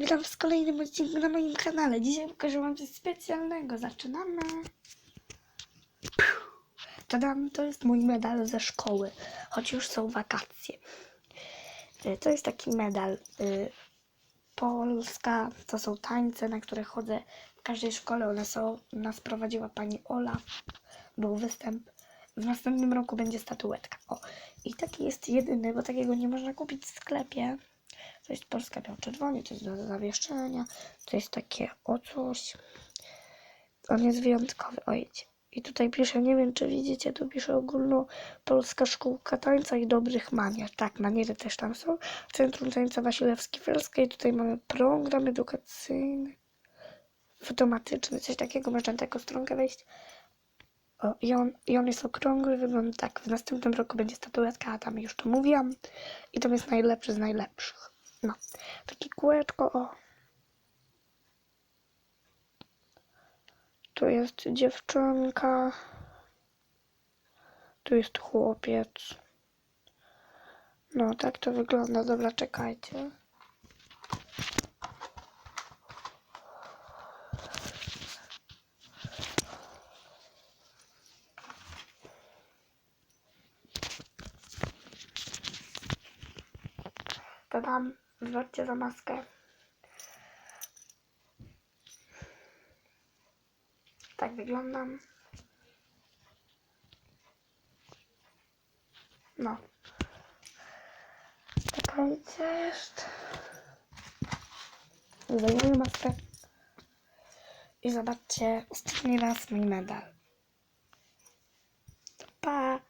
witam w kolejnym odcinku na moim kanale. Dzisiaj pokażę wam coś specjalnego. Zaczynamy. Tadam, to jest mój medal ze szkoły, choć już są wakacje. Y, To jest taki medal. y, Polska, to są tańce, na które chodzę w każdej szkole. One są, nas prowadziła pani Ola. Był występ. W następnym roku będzie statuetka. O, i taki jest jedyny, bo takiego nie można kupić w sklepie. To jest Polska biał-czerwony, to jest do zawieszenia, to jest takie o coś. On jest wyjątkowy, ojcie. I tutaj pisze, nie wiem czy widzicie, tu pisze ogólnopolska szkółka tańca i dobrych manier. Tak, maniery też tam są. Centrum Tańca Wasilewski-Felska i tutaj mamy program edukacyjny, automatyczny, coś takiego, można na taką stronkę wejść. O, i, on, I on jest okrągły, wygląda tak. W następnym roku będzie statuetka, a tam już to mówiłam. I to jest najlepszy z najlepszych. No, takie kółeczko, o. Tu jest dziewczynka. Tu jest chłopiec. No, tak to wygląda. Dobra, czekajcie. To dam, Zwróćcie za maskę. Tak wyglądam. No. Czekajcie jeszcze. Zdejmuję maskę. I zobaczcie ostatni raz mój medal. Pa!